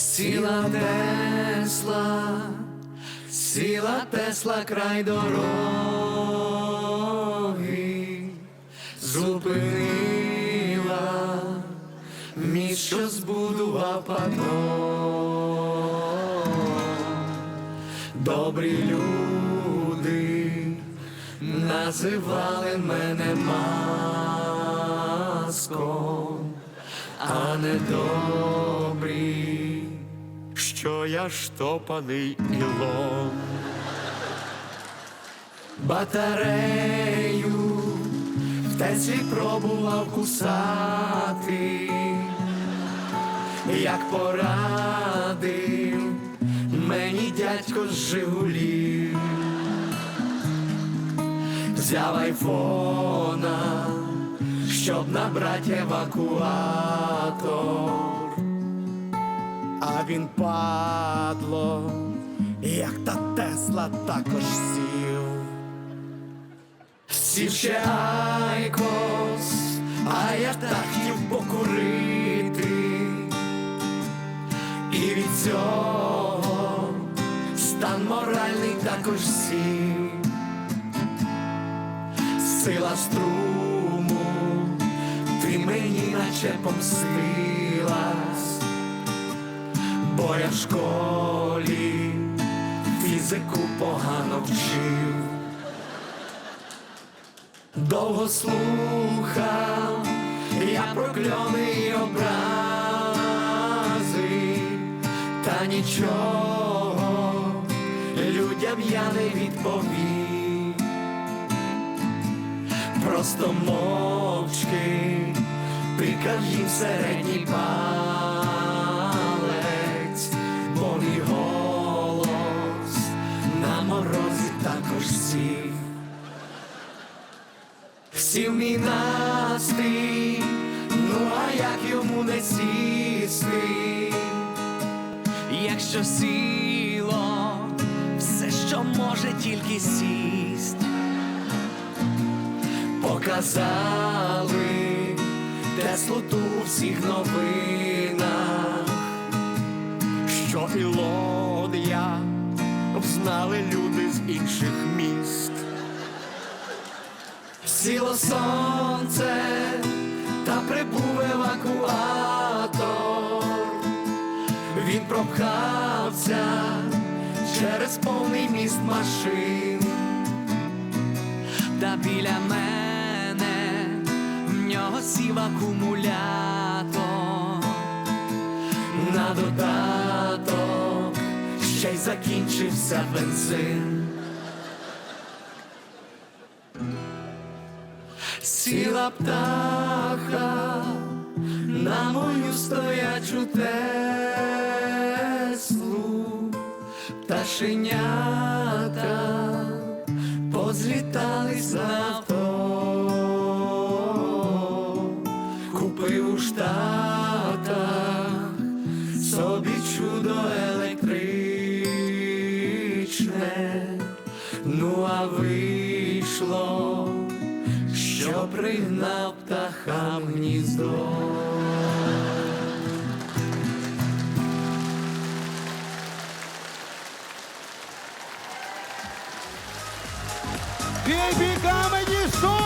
Сіла Тесла, сіла Тесла край дороги, зупинила міст, що збудував патрон. Добрі люди називали мене маском, а не добрі, що я штопаний ілом. Батарею в теці пробував кусати, як порадив мені дядько з Жигулів. Взяв айфона, щоб набрати евакуатор. А він падло, як та Тесла також сів. Сів ще айкос, а я так хотів покурити. І від цього стан моральний також сів. Сила струму, ти мені наче я в школі фізику погано вчив. Довго слухав я прокльони й образи, та нічого людям я не відповів. Просто мовчки тикав їм середній палець, сів. Сів мій настрій, ну а як йому не сісти, якщо сіло, все, що може тільки сість, показали Теслу ту у всіх новинах, що Ілон я взнали люди з інших міст. Сіло сонце та прибув евакуатор. Він пропхався через повний міст машин. Та біля мене в нього сів акумулятор. На додаток ще й закінчився бензин. Сіла птаха на мою стоячу теслу, пташенята позлітали з авто, купив у Штатах собі чудо електричне, ну а вийшло що пригнав птахам гніздо. Бейбі Камеді Шоу!